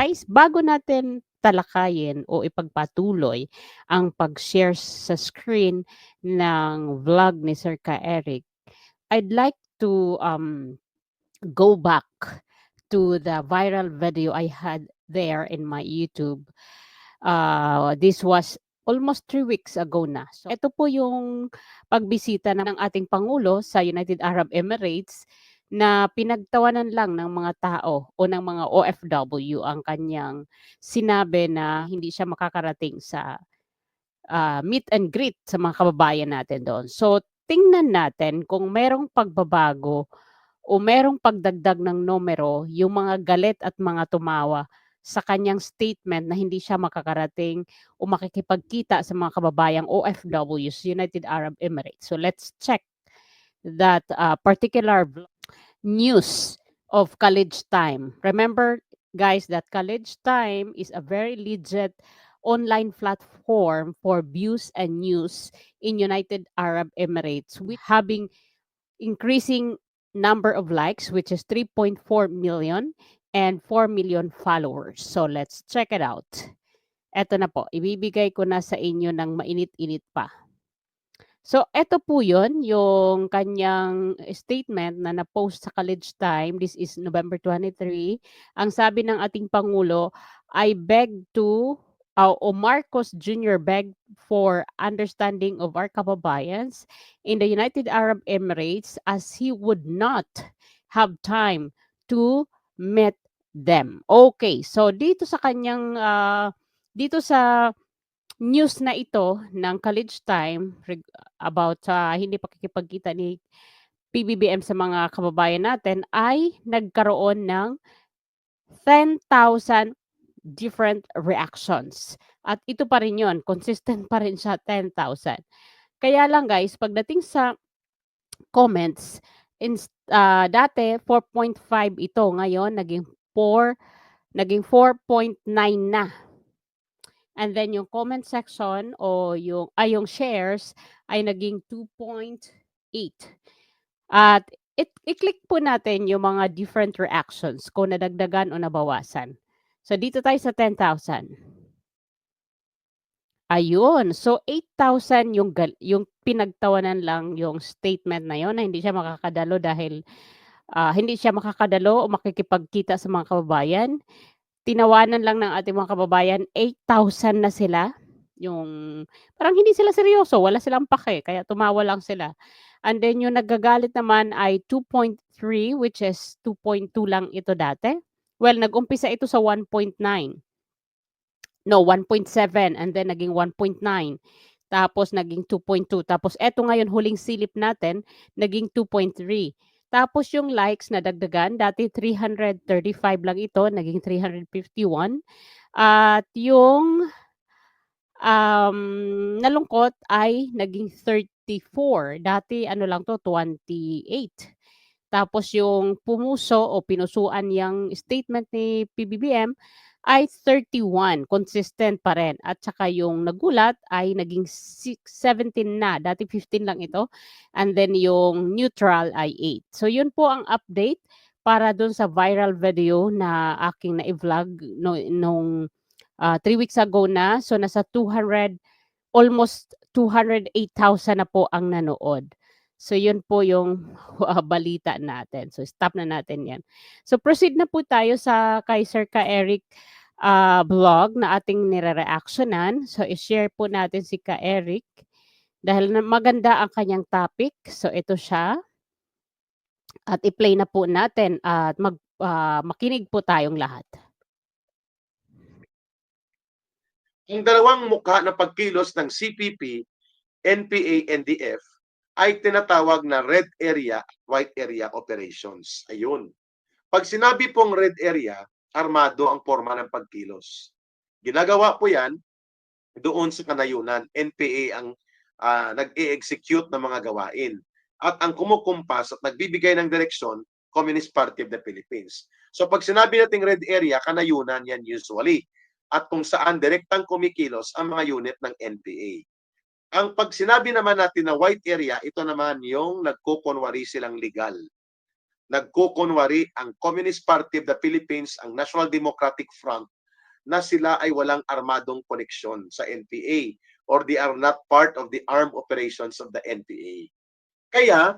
guys, bago natin talakayin o ipagpatuloy ang pag-share sa screen ng vlog ni Sir Ka Eric, I'd like to um, go back to the viral video I had there in my YouTube. Uh, this was almost three weeks ago na. So, ito po yung pagbisita ng ating Pangulo sa United Arab Emirates na pinagtawanan lang ng mga tao o ng mga OFW ang kanyang sinabi na hindi siya makakarating sa uh, meet and greet sa mga kababayan natin doon. So, tingnan natin kung merong pagbabago o merong pagdagdag ng numero yung mga galit at mga tumawa sa kanyang statement na hindi siya makakarating o makikipagkita sa mga kababayang OFWs, United Arab Emirates. So let's check that uh, particular news of college time. Remember, guys, that college time is a very legit online platform for views and news in United Arab Emirates with having increasing number of likes which is 3.4 million and 4 million followers. So let's check it out. Ito na po, ibibigay ko na sa inyo ng mainit-init pa. So, eto po yun, yung kanyang statement na na-post sa College Time. This is November 23. Ang sabi ng ating Pangulo, I beg to, uh, o Marcos Jr. beg for understanding of our kababayans in the United Arab Emirates as he would not have time to meet them. Okay, so dito sa kanyang, uh, dito sa news na ito ng College Time about sa uh, hindi pakikipagkita ni PBBM sa mga kababayan natin ay nagkaroon ng 10,000 different reactions. At ito pa rin yon consistent pa rin siya 10,000. Kaya lang guys, pagdating sa comments, in, uh, dati 4.5 ito, ngayon naging 4, naging 4.9 na And then yung comment section o yung ay yung shares ay naging 2.8. At it, i-click po natin yung mga different reactions kung nadagdagan o nabawasan. So dito tayo sa 10,000. Ayun. So 8,000 yung yung pinagtawanan lang yung statement na yon na hindi siya makakadalo dahil uh, hindi siya makakadalo o makikipagkita sa mga kababayan tinawanan lang ng ating mga kababayan, 8,000 na sila. Yung parang hindi sila seryoso, wala silang pake, kaya tumawa lang sila. And then yung nagagalit naman ay 2.3 which is 2.2 lang ito dati. Well, nag-umpisa ito sa 1.9. No, 1.7 and then naging 1.9. Tapos naging 2.2. Tapos eto ngayon huling silip natin, naging 2.3. Tapos yung likes na dagdagan, dati 335 lang ito, naging 351. At yung um, nalungkot ay naging 34. Dati ano lang to, 28. Tapos yung pumuso o pinusuan yung statement ni PBBM ay 31, consistent pa rin. At saka yung nagulat ay naging 6, 17 na. Dati 15 lang ito. And then yung neutral ay 8. So yun po ang update para dun sa viral video na aking na-vlog no, nung 3 uh, ah, weeks ago na. So nasa 200, almost 208,000 na po ang nanood. So yun po yung uh, balita natin. So stop na natin yan. So proceed na po tayo sa kay Sir Ka Eric uh, vlog na ating nire-reactionan. So i-share po natin si Ka Eric dahil maganda ang kanyang topic. So ito siya. At i-play na po natin at mag uh, makinig po tayong lahat. Ang dalawang mukha na pagkilos ng CPP, NPA, NDF ay tinatawag na red area, white area operations. Ayun. Pag sinabi pong red area, armado ang forma ng pagkilos. Ginagawa po yan doon sa kanayunan. NPA ang uh, nag-e-execute ng mga gawain. At ang kumukumpas at nagbibigay ng direksyon, Communist Party of the Philippines. So pag sinabi nating red area, kanayunan yan usually. At kung saan direktang kumikilos ang mga unit ng NPA. Ang pag sinabi naman natin na white area, ito naman yung nagkukunwari silang legal. nagkukunwari ang Communist Party of the Philippines, ang National Democratic Front, na sila ay walang armadong koneksyon sa NPA or they are not part of the armed operations of the NPA. Kaya,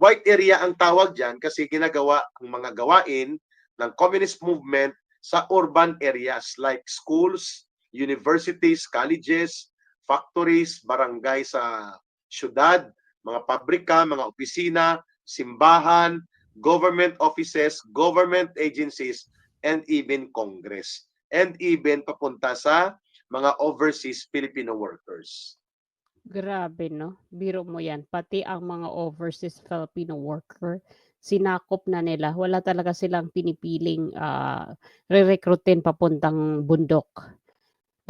white area ang tawag dyan kasi ginagawa ang mga gawain ng communist movement sa urban areas like schools, universities, colleges, factories, barangay sa syudad, mga pabrika, mga opisina, simbahan, government offices, government agencies, and even Congress. And even papunta sa mga overseas Filipino workers. Grabe 'no, biro mo 'yan, pati ang mga overseas Filipino worker, sinakop na nila. Wala talaga silang pinipiling, ah, rerekrutin papuntang bundok.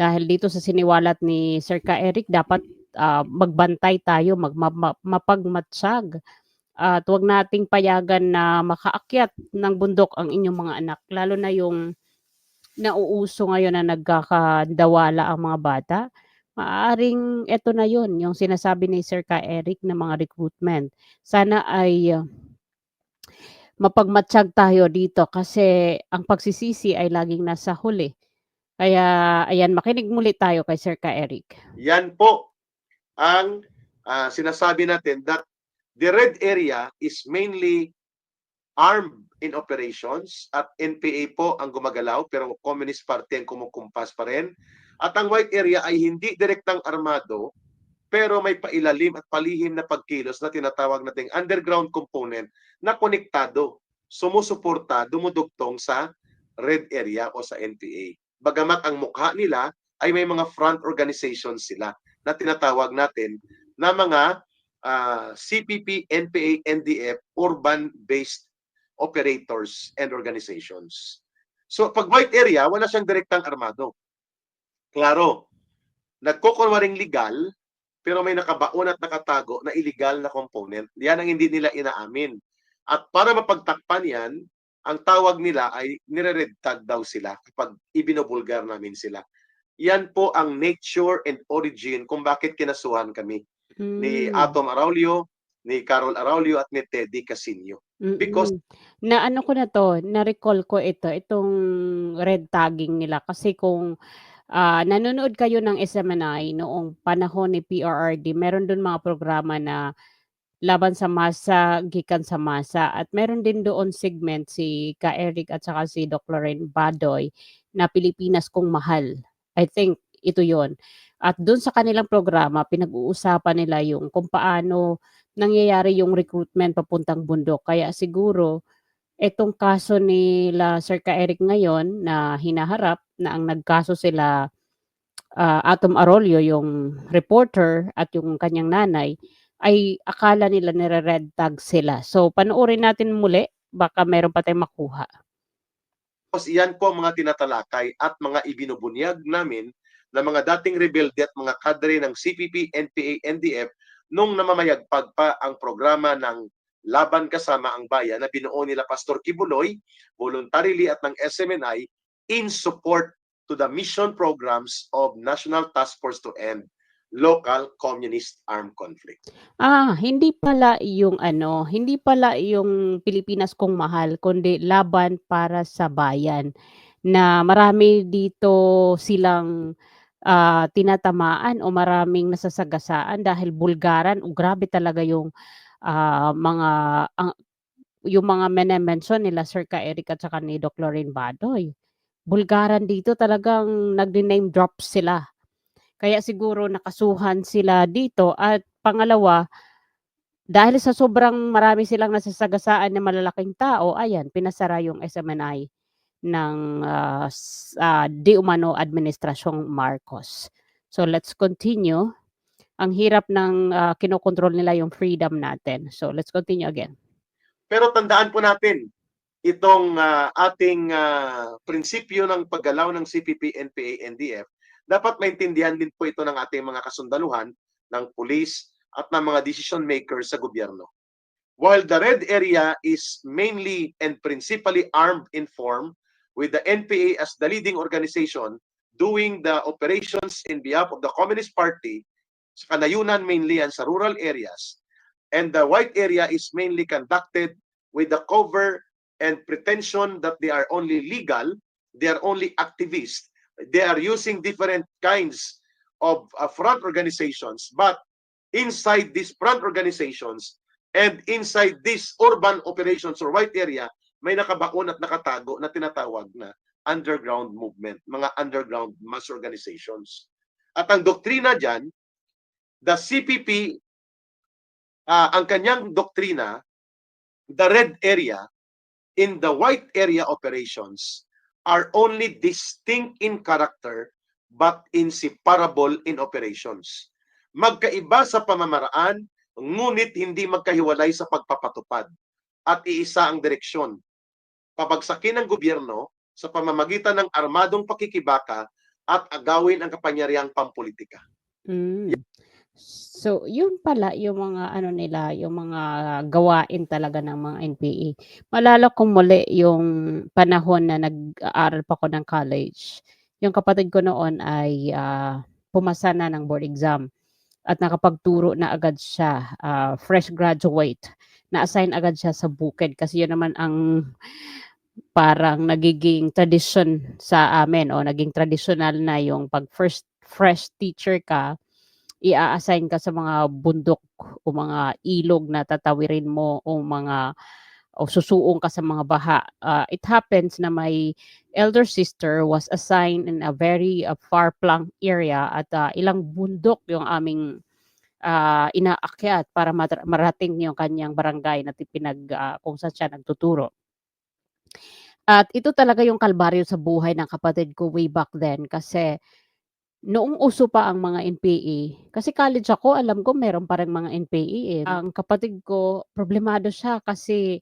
Dahil dito sa siniwalat ni Sir Ka Eric dapat, ah, magbantay tayo, mag ma mapagmatyag at 'wag nating payagan na makaakyat ng bundok ang inyong mga anak, lalo na yung nauuso ngayon na nagkakadawala ang mga bata. Maaaring eto na yun, yung sinasabi ni Sir Ka Eric na mga recruitment. Sana ay ah, mapagmatyag tayo dito kasi ang pagsisisi ay laging nasa huli. Kaya ayan, makinig muli tayo kay Sir Ka Eric. Yan po ang ah, sinasabi natin that the red area is mainly armed in operations at NPA po ang gumagalaw pero Communist Party ang kumukumpas pa rin. At ang white area ay hindi direktang armado pero may pailalim at palihim na pagkilos na tinatawag nating underground component na konektado, sumusuporta, dumudugtong sa red area o sa NPA. Bagamat ang mukha nila ay may mga front organizations sila na tinatawag natin na mga ah, CPP, NPA, NDF, urban-based operators and organizations. So pag white area, wala siyang direktang armado. Klaro, nagkukunwaring legal, pero may nakabaon at nakatago na illegal na component. Yan ang hindi nila inaamin. At para mapagtakpan yan, ang tawag nila ay nire-red tag daw sila kapag ibinobulgar namin sila. Yan po ang nature and origin kung bakit kinasuhan kami ni Hmm. Atom Araulio, ni Carol Araulio at ni Teddy Casino. because- Mm. Na ano ko na 'to, na-recall ko ito, itong red tagging nila kasi kung, ah, nanonood kayo ng SMNI noong panahon ni PRRD, meron dun mga programa na laban sa masa, gikan sa masa at meron din doon segment si Ka Eric at saka si Doc Lorraine Badoy na Pilipinas Kung Mahal. I think ito yon At dun sa kanilang programa, pinag-uusapan nila yung kung paano nangyayari yung recruitment papuntang bundok. Kaya siguro etong kaso nila Sir Ka Eric ngayon na hinaharap na ang nagkaso sila ah, Atom Arroyo, yung reporter at yung kanyang nanay, ay akala nila nire-red tag sila. So panoorin natin muli, baka meron pa tayong makuha. Iyan po ang mga tinatalakay at mga ibinubunyag namin na mga dating rebelde at mga kadre ng CPP, NPA, NDF nung namamayagpag pa ang programa ng Laban Kasama ang Bayan na binuo nila Pastor Kibuloy, voluntarily at ng SMNI in support to the mission programs of National Task Force to End Local Communist Armed Conflict. Ah, hindi pala yung ano, hindi pala yung Pilipinas Kung Mahal, kundi Laban para sa Bayan. Na marami dito silang ah, tinatamaan o maraming nasasagasaan dahil bulgaran o grabe talaga yung ah, mga ang, yung mga mene-mention nila Sir Ka Eric at saka ni Doc Lorraine Badoy. Bulgaran dito talagang nagdi-name drop sila. Kaya siguro nakasuhan sila dito at pangalawa, dahil sa sobrang marami silang nasasagasaan na malalaking tao, ayan, pinasara yung SMNI ng s- ah, di umano administrasyong Marcos. So let's continue. Ang hirap ng ah, kinokontrol nila yung freedom natin. So let's continue again. Pero tandaan po natin, itong ah, ating ah, prinsipyo ng paggalaw ng CPP, NPA, NDF, dapat maintindihan din po ito ng ating mga kasundaluhan, ng pulis, at ng mga decision makers sa gobyerno. While the red area is mainly and principally armed in form, with the NPA as the leading organization doing the operations in behalf of the Communist Party, sa kanayunan mainly yan sa rural areas, and the white area is mainly conducted with the cover and pretension that they are only legal, they are only activists, they are using different kinds of uh, front organizations, but inside these front organizations and inside these urban operations or white area, may nakabaon at nakatago na tinatawag na underground movement, mga underground mass organizations. At ang doktrina dyan, the CPP, ah, ang kanyang doktrina, the red area in the white area operations are only distinct in character but inseparable in operations. Magkaiba sa pamamaraan, ngunit hindi magkahiwalay sa pagpapatupad at iisa ang direksyon. Pabagsakin ng gobyerno sa pamamagitan ng armadong pakikibaka at agawin ang kapangyarihang pampolitika. Hmm. So, yun pala yung mga ano nila, yung mga gawain talaga ng mga NPA. Maalala ko muli yung panahon na nag-aaral pa ako ng college. Yung kapatid ko noon ay ah, pumasa na ng board exam at nakapagturo na agad siya, ah, fresh graduate. Na-assign agad siya sa bukid kasi yun naman ang parang nagiging tradition sa amin o naging traditional na yung pag first fresh teacher ka, i-a-assign ka sa mga bundok o mga ilog na tatawirin mo o mga o susuong ka sa mga baha. Ah, it happens na my elder sister was assigned in a very uh, far-flung area at ah, ilang bundok yung aming ah, inaakyat para marating yung kanyang barangay na pinag ah, kung saan siya nagtuturo. At ito talaga yung kalbaryo sa buhay ng kapatid ko way back then kasi noong uso pa ang mga NPA, kasi college ako, alam ko meron pa ring mga NPA eh. Ang kapatid ko, problemado siya kasi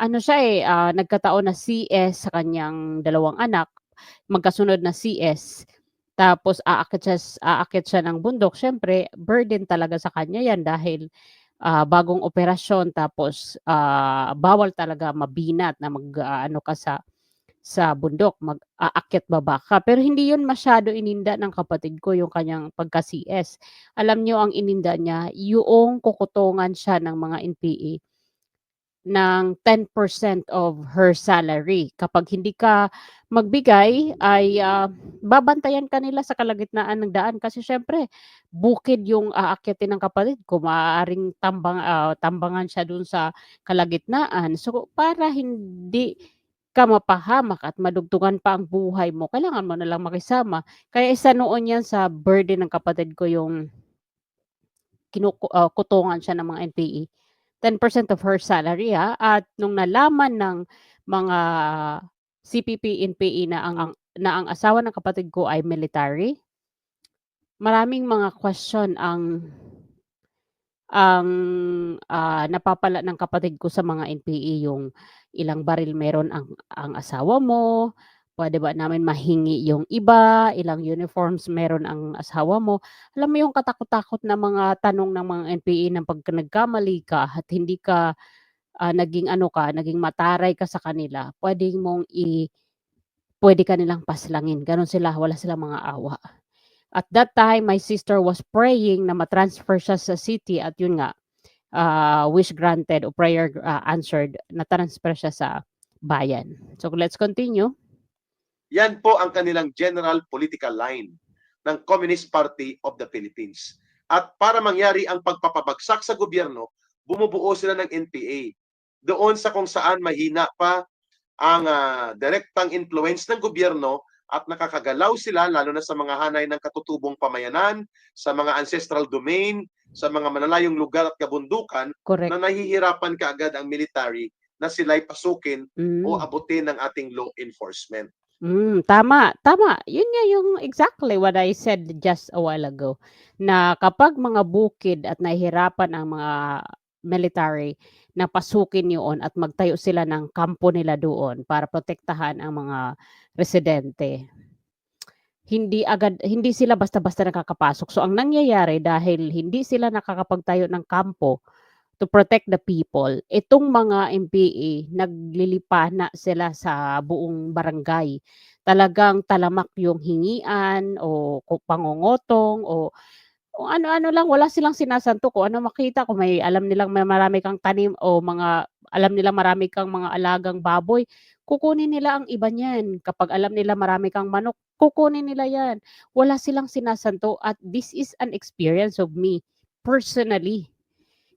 ano siya eh, ah, nagkataon na CS sa kanyang dalawang anak, magkasunod na CS, tapos aakyat siya, s- aakyat siya ng bundok. Siyempre, burden talaga sa kanya yan dahil ah, bagong operasyon tapos ah, bawal talaga mabinat na mag ah, ano ka sa sa bundok, mag-aakyat baba ka. Pero hindi yun masyado ininda ng kapatid ko, yung kanyang pagka-CS. Alam niyo ang ininda niya, yung kukutungan siya ng mga NPA ng 10% of her salary. Kapag hindi ka magbigay, ay ah, babantayan ka nila sa kalagitnaan ng daan. Kasi syempre, bukid yung aakyatin ng kapatid ko. Maaaring tambang, ah, tambangan siya dun sa kalagitnaan. So, para hindi ka mapahamak at madugtungan pa ang buhay mo, kailangan mo na lang makisama. Kaya isa noon yan sa burden ng kapatid ko yung kinuku ah, kutungan siya ng mga NPA. 10% of her salary ha. At nung nalaman ng mga CPP, NPA na ang, ang na ang asawa ng kapatid ko ay military, maraming mga question ang ang ah, napapala ng kapatid ko sa mga NPA yung ilang baril meron ang ang asawa mo, pwede ba namin mahingi yung iba, ilang uniforms meron ang asawa mo. Alam mo yung katakot-takot na mga tanong ng mga NPA na pag nagkamali ka at hindi ka ah, naging ano ka, naging mataray ka sa kanila, pwede mong i pwede ka nilang paslangin. Ganon sila, wala silang mga awa. At that time, my sister was praying na matransfer siya sa city at yun nga, ah, wish granted o prayer ah, answered, na-transfer siya sa bayan. So let's continue. Yan po ang kanilang general political line ng Communist Party of the Philippines. At para mangyari ang pagpapabagsak sa gobyerno, bumubuo sila ng NPA. Doon sa kung saan mahina pa ang ah, direktang influence ng gobyerno at nakakagalaw sila lalo na sa mga hanay ng katutubong pamayanan, sa mga ancestral domain, sa mga malalayong lugar at kabundukan Correct. na nahihirapan kaagad ang military na sila'y pasukin Mm. o abutin ng ating law enforcement. Mm, tama, tama. Yun nga yung exactly what I said just a while ago. Na kapag mga bukid at nahihirapan ang mga military na pasukin yun at magtayo sila ng kampo nila doon para protektahan ang mga residente. Hindi agad hindi sila basta-basta nakakapasok. So ang nangyayari dahil hindi sila nakakapagtayo ng kampo to protect the people, itong mga MPA naglilipana sila sa buong barangay. Talagang talamak yung hingian o pangungutong o o ano-ano lang, wala silang sinasanto kung ano makita, kung may alam nilang may marami kang tanim o mga alam nila marami kang mga alagang baboy, kukunin nila ang iba niyan. Kapag alam nila marami kang manok, kukunin nila yan. Wala silang sinasanto at this is an experience of me personally.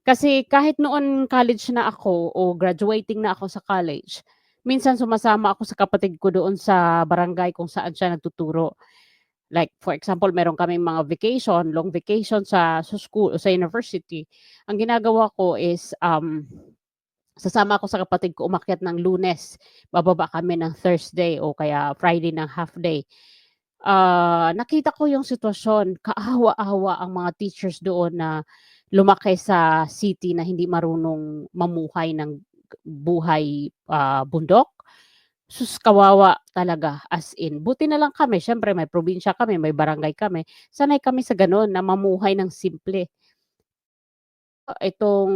Kasi kahit noon college na ako o graduating na ako sa college, minsan sumasama ako sa kapatid ko doon sa barangay kung saan siya nagtuturo. Like for example, meron kaming mga vacation, long vacation sa sa school o sa university. Ang ginagawa ko is um sasama ako sa kapatid ko umakyat ng Lunes, bababa kami ng Thursday o kaya Friday ng half day. Ah, nakita ko yung sitwasyon, kaawa-awa ang mga teachers doon na lumaki sa city na hindi marunong mamuhay ng buhay, ah, bundok. Sus, kawawa talaga as in. Buti na lang kami siyempre may probinsya kami, may barangay kami, sanay kami sa gano'n na mamuhay ng simple. Itong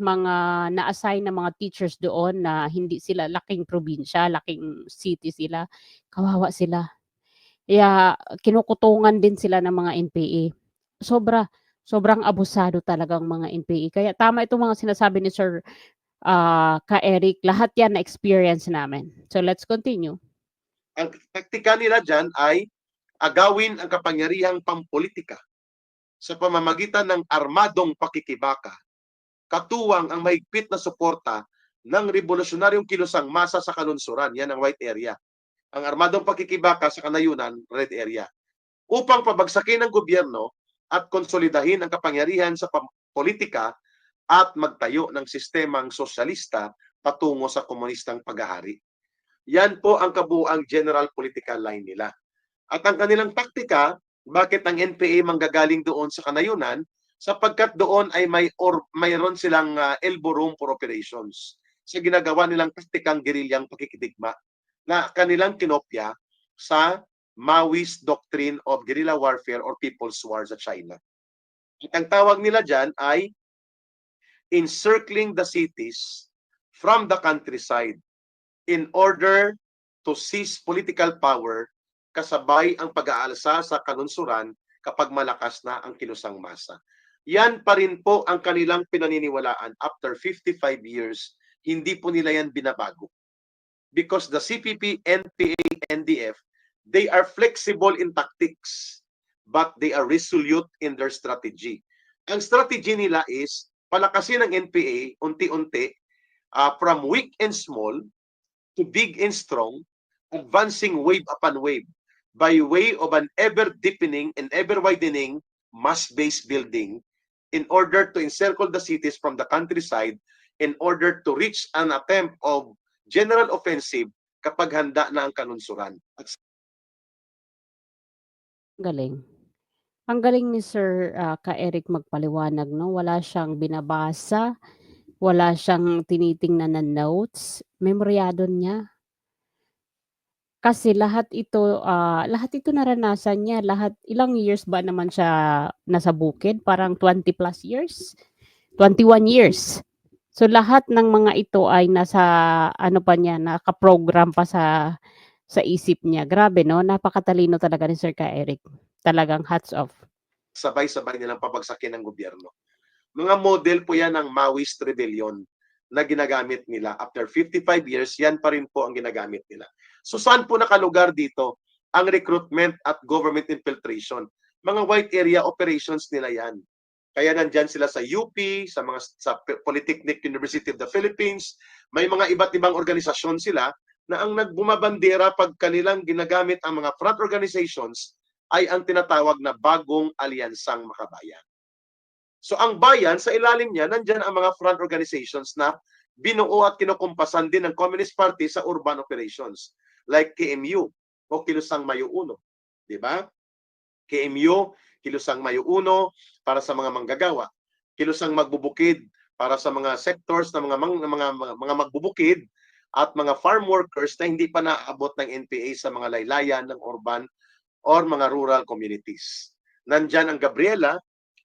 mga na-assign na mga teachers doon na hindi sila laking probinsya, laking city sila, kawawa sila. Kaya kinukutungan din sila ng mga NPA. Sobra, sobrang abusado talaga ang mga NPA. Kaya tama itong mga sinasabi ni Sir, ah, Ka Eric, lahat yan na-experience namin. So let's continue. Ang taktika nila diyan ay agawin ang kapangyarihang pampolitika sa pamamagitan ng armadong pakikibaka. Katuwang ang mahigpit na suporta ng revolusyonaryong kilusang masa sa kanunsuran, yan ang white area. Ang armadong pakikibaka sa kanayunan, red area. Upang pabagsakin ng gobyerno at konsolidahin ang kapangyarihan sa politika at magtayo ng sistemang sosyalista patungo sa komunistang paghahari. Yan po ang kabuang general political line nila. At ang kanilang taktika, bakit ang NPA manggagaling doon sa kanayunan? Sapagkat doon ay may or mayroon silang uh, elbow room for operations. Sa ginagawa nilang taktikang gerilyang pakikidigma na kanilang kinopya sa Maoist doctrine of guerrilla warfare or people's war sa China. At ang tawag nila dyan ay encircling the cities from the countryside in order to seize political power kasabay ang pag-aalsa sa kanunsuran kapag malakas na ang kilusang masa. Yan pa rin po ang kanilang pinaniniwalaan after 55 years, hindi po nila yan binabago. Because the CPP, NPA, NDF, they are flexible in tactics, but they are resolute in their strategy. Ang strategy nila is palakasin ng NPA unti-unti uh, from weak and small to big and strong, advancing wave upon wave by way of an ever deepening and ever widening mass-based building in order to encircle the cities from the countryside in order to reach an attempt of general offensive kapag handa na ang kanunsuran. Galing. Ang galing ni Sir ah, Ka Eric magpaliwanag, no? Wala siyang binabasa, wala siyang tinitingnan na notes, memoryado niya. Kasi lahat ito, ah, lahat ito naranasan niya, lahat ilang years ba naman siya nasa bukid? Parang 20 plus years? 21 years. So lahat ng mga ito ay nasa ano pa niya, naka-program pa sa sa isip niya. Grabe no, napakatalino talaga ni Sir Ka Eric. Talagang hats off. sabay-sabay nilang pabagsakin ng gobyerno. Mga model po yan ng Maoist Rebellion na ginagamit nila. After 55 years, yan pa rin po ang ginagamit nila. So saan po nakalugar dito ang recruitment at government infiltration? Mga white area operations nila yan. Kaya nandyan sila sa UP, sa mga sa Polytechnic University of the Philippines, may mga iba't ibang organisasyon sila na ang nagbumabandera pag kanilang ginagamit ang mga front organizations ay ang tinatawag na bagong alyansang makabayan. So ang bayan, sa ilalim niya, nandyan ang mga front organizations na binuo at kinukumpasan din ng Communist Party sa urban operations like KMU o Kilusang Mayo Uno. Di ba? KMU, Kilusang Mayo Uno para sa mga manggagawa. Kilusang Magbubukid para sa mga sectors na mga mga mga, mga magbubukid at mga farm workers na hindi pa naaabot ng NPA sa mga laylayan ng urban or mga rural communities. Nandyan ang Gabriela,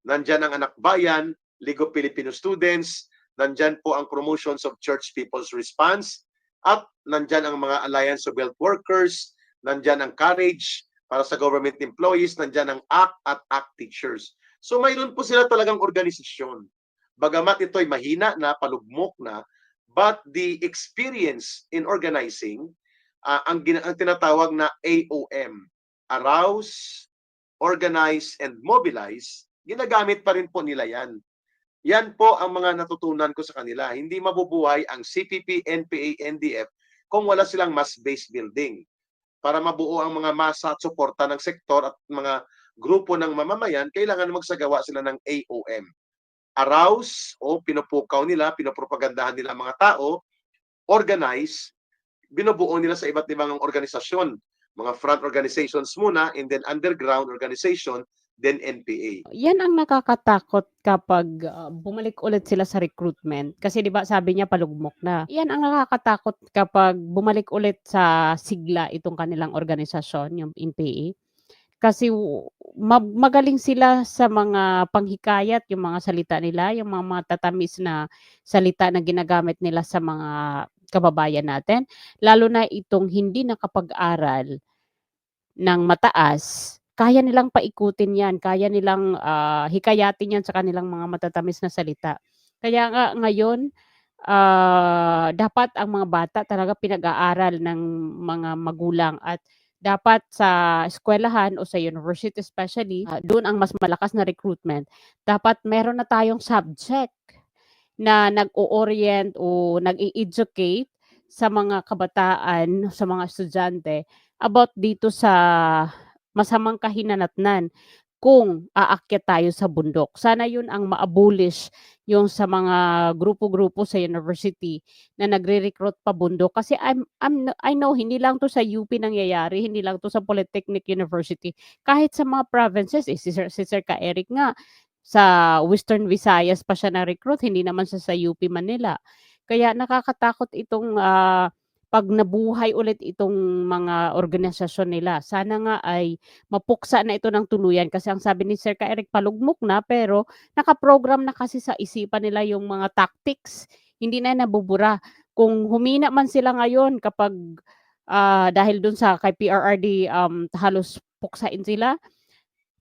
nandyan ang Anak Bayan, League of Filipino Students, nandyan po ang Promotions of Church People's Response, at nandyan ang mga Alliance of Health Workers, nandyan ang Courage para sa government employees, nandyan ang ACT at ACT Teachers. So mayroon po sila talagang organisasyon. Bagamat ito ay mahina na, palugmok na, but the experience in organizing, ah, ang, ang tinatawag na AOM, arouse, organize, and mobilize, ginagamit pa rin po nila yan. Yan po ang mga natutunan ko sa kanila. Hindi mabubuhay ang CPP, NPA, NDF kung wala silang mass-based building. Para mabuo ang mga masa at suporta ng sektor at mga grupo ng mamamayan, kailangan magsagawa sila ng AOM. Arouse o pinupukaw nila, pinopropagandahan nila ang mga tao, organize, binubuo nila sa iba't ibang organisasyon. Mga front organizations muna, and then underground organization, then NPA. Yan ang nakakatakot kapag ah, bumalik ulit sila sa recruitment. Kasi 'di ba sabi niya palugmok na. Yan ang nakakatakot kapag bumalik ulit sa sigla itong kanilang organisasyon, yung NPA. Kasi magaling sila sa mga panghikayat, yung mga salita nila, yung mga matatamis na salita na ginagamit nila sa mga kababayan natin. Lalo na itong hindi nakapag-aral ng mataas, kaya nilang paikutin yan, kaya nilang ah, hikayatin yan sa kanilang mga matatamis na salita. Kaya nga ngayon, ah, dapat ang mga bata talaga pinag-aaral ng mga magulang at dapat sa eskwelahan o sa university especially, ah, doon ang mas malakas na recruitment. Dapat meron na tayong subject na nag-o-orient o nag-i-educate sa mga kabataan, sa mga estudyante about dito sa masamang kahinanatnan kung aakyat tayo sa bundok. Sana yun ang ma-abolish yung sa mga grupo-grupo sa university na nagre-recruit pa bundok. Kasi I'm, I'm, I know, hindi lang to sa UP nangyayari, hindi lang to sa Polytechnic University. Kahit sa mga provinces, eh, si Sir, si Sir Ka Eric nga, sa Western Visayas pa siya na-recruit, hindi naman siya sa UP Manila. Kaya nakakatakot itong ah, pag nabuhay ulit itong mga organisasyon nila. Sana nga ay mapuksa na ito ng tuluyan kasi ang sabi ni Sir Ka Eric palugmok na pero nakaprogram na kasi sa isipan nila yung mga tactics. Hindi na nabubura. Kung humina man sila ngayon kapag ah, dahil dun sa kay PRRD um, halos puksain sila,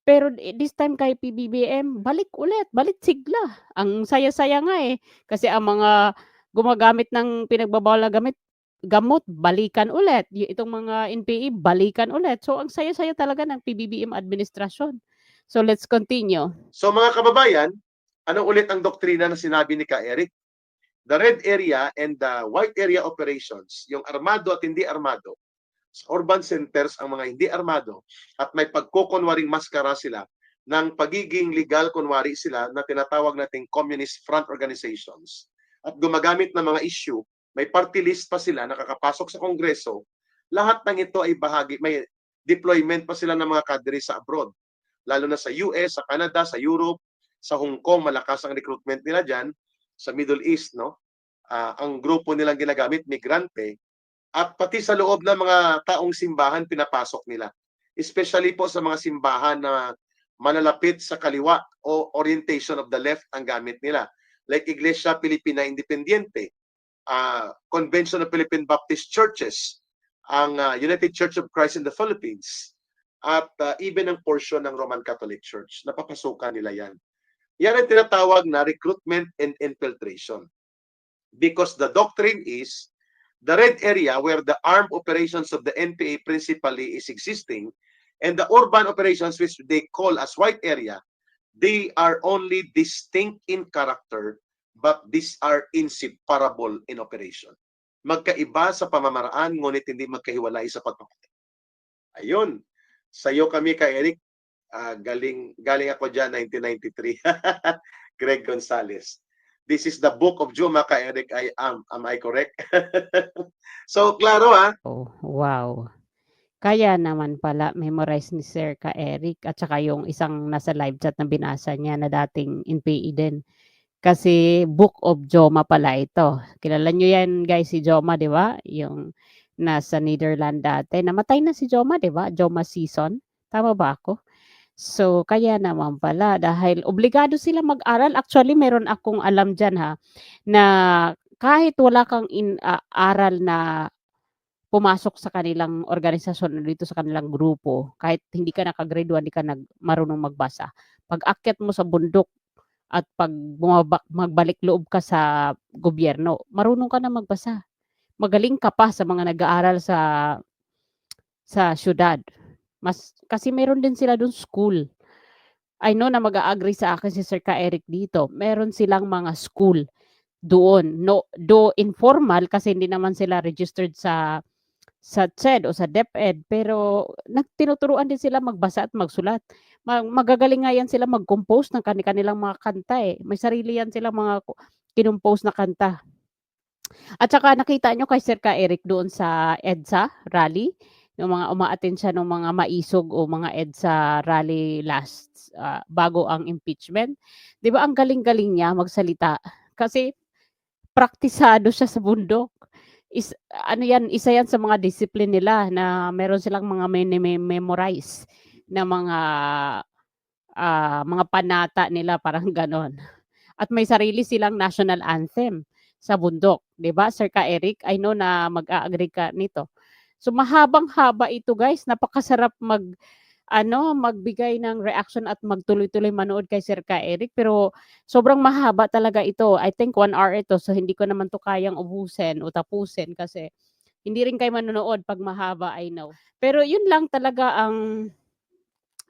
pero this time kay PBBM, balik ulit, balik sigla. Ang saya-saya nga eh. Kasi ang mga gumagamit ng pinagbabawal na gamit, gamot, balikan ulit. Itong mga NPA, balikan ulit. So, ang saya-saya talaga ng PBBM administrasyon. So, let's continue. So mga kababayan, ano ulit ang doktrina na sinabi ni Ka Eric? The red area and the white area operations, yung armado at hindi armado, urban centers ang mga hindi armado at may pagkukunwaring maskara sila ng pagiging legal kunwari sila na tinatawag nating communist front organizations. At gumagamit ng mga issue, may party list pa sila nakakapasok sa kongreso, lahat ng ito ay bahagi, may deployment pa sila ng mga kadre sa abroad lalo na sa US, sa Canada, sa Europe, sa Hong Kong, malakas ang recruitment nila dyan, sa Middle East, no? Ah, ang grupo nilang ginagamit, migrante, at pati sa loob ng mga taong simbahan, pinapasok nila. Especially po sa mga simbahan na malalapit sa kaliwa o orientation of the left ang gamit nila. Like Iglesia Filipina Independiente, ah, Convention of Philippine Baptist Churches, ang ah, United Church of Christ in the Philippines, at uh, even ang portion ng Roman Catholic Church. Napapasukan nila yan. Yan ang tinatawag na recruitment and infiltration. Because the doctrine is the red area where the armed operations of the NPA principally is existing and the urban operations which they call as white area, they are only distinct in character but these are inseparable in operation. Magkaiba sa pamamaraan ngunit hindi magkahiwalay sa pagpapatay. Ayun. Sa'yo kami ka Eric, ah, galing galing ako diyan 1993. Greg Gonzalez. This is the book of Juma ka Eric. I am. Am I correct? so, klaro ha. Oh, wow. Kaya naman pala memorize ni Sir Ka Eric at saka yung isang nasa live chat na binasa niya na dating NPE din. Kasi Book of Joma pala ito. Kilala nyo yan guys si Joma, di ba? Yung nasa Netherlands dati. Namatay na si Joma, di ba? Joma season. Tama ba ako? So, kaya naman pala, dahil obligado sila mag-aral. Actually, meron akong alam dyan ha, na kahit wala kang in, ah, aral na pumasok sa kanilang organisasyon dito sa kanilang grupo, kahit hindi ka nakagrade 1, hindi ka nag, marunong magbasa. Pag akyat mo sa bundok, at 'pag bumaba magbalik loob ka sa gobyerno, marunong ka na magbasa. Magaling ka pa sa mga nag-aaral sa sa siyudad. Mas kasi meron din sila dun school. I know na mag-a-agree sa akin si Sir Ka Eric dito, meron silang mga school doon. No though informal kasi hindi naman sila registered sa sa TSED o sa DepEd, pero nag tinuturuan din sila magbasa at magsulat. Ma magagaling nga yan sila mag-compose ng kani-kanilang mga kanta, eh. May sarili yan silang mga ko kinompose na kanta. At saka nakita niyo kay Sir Ka Eric doon sa EDSA rally, yung mga uma-attend siya nung mga maisog o mga EDSA rally last, ah, bago ang impeachment. 'Di ba ang galing-galing niya magsalita kasi praktisado siya sa bundok. Is ano yan, isa yan sa mga discipline nila na meron silang mga mini-memorize na mga, ah, mga panata nila parang gano'n. At may sarili silang national anthem sa bundok, 'di ba Sir Ka Eric? I know na mag-a-agree ka nito. So mahabang-haba ito guys, napakasarap mag-ano, magbigay ng reaction at magtuloy-tuloy manood kay Sir Ka Eric, pero sobrang mahaba talaga ito. I think 1 hour ito, so hindi ko naman 'to kayang ubusin o tapusin kasi hindi rin kayo manonood 'pag mahaba, I know. Pero yun lang talaga ang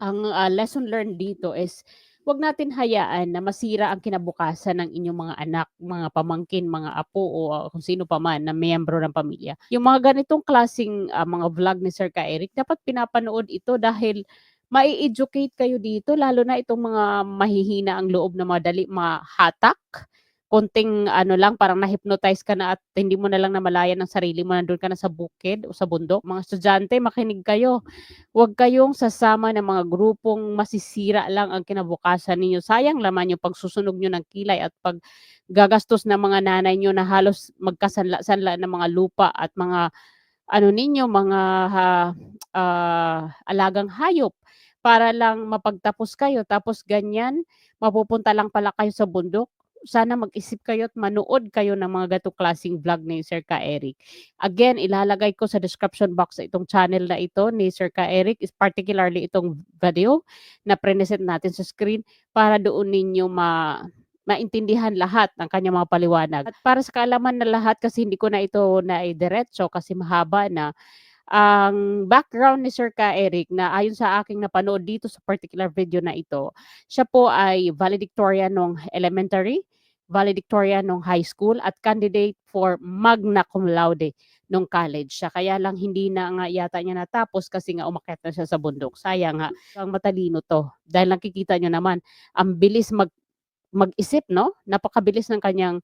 ang, ah, lesson learned dito is 'wag natin hayaan na masira ang kinabukasan ng inyong mga anak, mga pamangkin, mga apo o ah, kung sino pa man na miyembro ng pamilya. Yung mga ganitong klaseng, ah, mga vlog ni Sir Ka Eric dapat pinapanood ito dahil mai-educate kayo dito lalo na itong mga mahihina ang loob na madali mahatak. Konting ano lang, parang na-hypnotize ka na at hindi mo na lang namalayan ang sarili mo, nandun ka na sa bukid o sa bundok. Mga estudyante makinig kayo, 'wag kayong sasama ng mga grupong masisira lang ang kinabukasan ninyo. Sayang naman yung pagsusunog niyo ng kilay at paggagastos ng mga nanay niyo na halos magkasanla-sanla ng mga lupa at mga ano ninyo, mga ha ah, alagang hayop para lang mapagtapos kayo tapos ganyan, mapupunta lang pala kayo sa bundok. Sana mag-isip kayo at manood kayo ng mga ganitong klaseng vlog ni Sir Ka Eric. Again, ilalagay ko sa description box itong channel na ito ni Sir Ka Eric, is particularly itong video na present natin sa screen para doon ninyo ma maintindihan lahat ng kanyang mga paliwanag. At para sa kaalaman ng lahat kasi hindi ko na ito naidiretso kasi mahaba na, ang background ni Sir Ka Eric na ayon sa aking napanood dito sa particular video na ito, siya po ay valedictorian nung elementary, valedictorian nung high school at candidate for magna cum laude nung college siya. Kaya lang hindi na nga yata niya natapos kasi nga umakyat na siya sa bundok. Sayang nga, ang matalino 'to. Dahil nakikita niyo naman ang bilis mag mag-isip 'no? Napakabilis ng kanyang,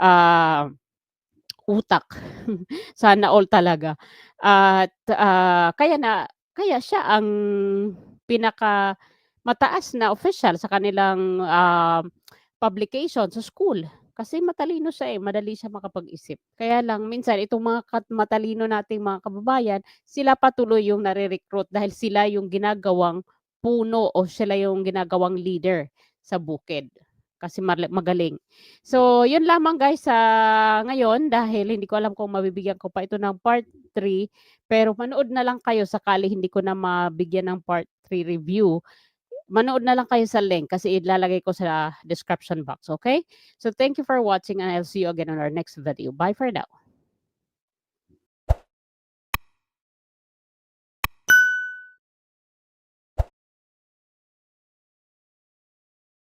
ah, utak. Sana all talaga. At, ah, kaya na kaya siya ang pinakamataas na official sa kanilang, ah, publication sa school. Kasi matalino siya, eh, madali siya makapag-isip. Kaya lang minsan itong mga matalino nating mga kababayan, sila patuloy yung nare-recruit dahil sila yung ginagawang puno o sila yung ginagawang leader sa bukid. Kasi magaling. So, yun lamang guys sa ngayon dahil hindi ko alam kung mabibigyan ko pa ito ng part 3, pero manood na lang kayo sakali hindi ko na mabigyan ng part 3 review. Manood na lang kayo sa link kasi ilalagay ko sa description box, okay? So, thank you for watching and I'll see you again on our next video. Bye for now.